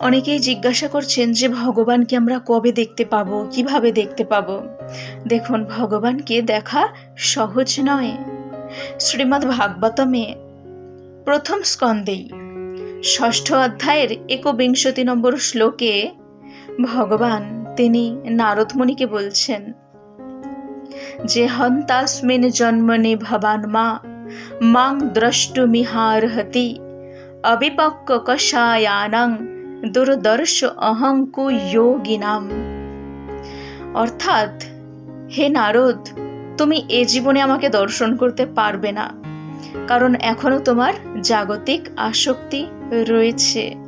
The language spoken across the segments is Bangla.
অনেকেই জিজ্ঞাসা করছেন যে ভগবানকে আমরা কবে দেখতে পাবো, কীভাবে দেখতে পাবো? দেখুন, ভগবানকে দেখা সহজ নয়। শ্রীমদ্ ভাগবতমে প্রথম স্কন্দেই ষষ্ঠ অধ্যায়ের একবিংশতি নম্বর শ্লোকে ভগবান তিনি নারদমণিকে বলছেন, যে হন্তাস্মিন জন্মনে ভবান মা, মাং দ্রষ্টুমিহারহতি, অবিপক্ক কষায়ানাং দুর্দর্শ অহংকু যোগিনাম। অর্থাৎ, হে নারদ, তুমি এ জীবনে আমাকে দর্শন করতে পারবে না, কারণ এখনও তোমার জাগতিক আসক্তি রয়েছে।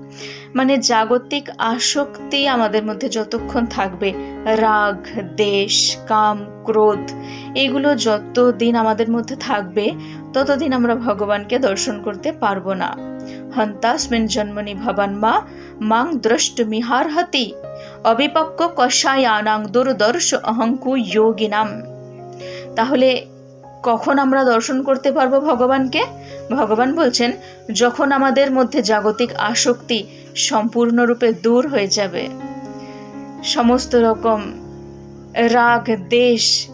মানে জাগতিক আসক্তি আমাদের মধ্যে যতক্ষণ থাকবে, রাগ, দেশ, কাম, ক্রোধ, এগুলো যতদিন আমাদের মধ্যে থাকবে, ততদিন আমরা ভগবানকে দর্শন করতে পারব না। হন্তাস্মিন জন্মনি ভবান মা, মাং দ্রষ্টমিহার হতি অবিপক্ক কষায়ানাং দুর্দর্শ অহংকু যোগিনাম। তাহলে কখন আমরা দর্শন করতে পারব ভগবানকে? ভগবান বলছেন, যখন আমাদের মধ্যে জাগতিক আসক্তি সম্পূর্ণরূপে দূর হয়ে যাবে, সমস্ত রকম রাগ, দেশ,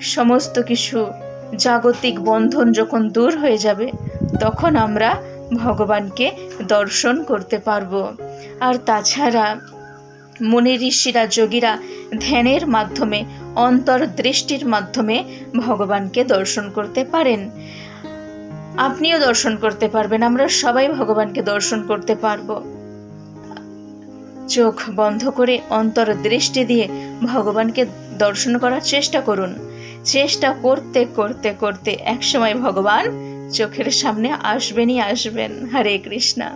সমস্ত কিছু জাগতিক বন্ধন যখন দূর হয়ে যাবে, তখন আমরা ভগবানকে দর্শন করতে পারব। আর তাছাড়া মুনি ঋষিরা, যোগীরা ধ্যানের মাধ্যমে, অন্তর্দৃষ্টির মাধ্যমে ভগবানকে দর্শন করতে পারেন। আপনিও দর্শন করতে পারবেন, আমরা সবাই ভগবানকে দর্শন করতে পারব। চোখ বন্ধ করে অন্তর দৃষ্টি দিয়ে ভগবানকে দর্শন করার চেষ্টা করুন। চেষ্টা করতে করতে করতে একসময় ভগবান চোখের সামনে আসবেনই আসবেন। হরে কৃষ্ণা।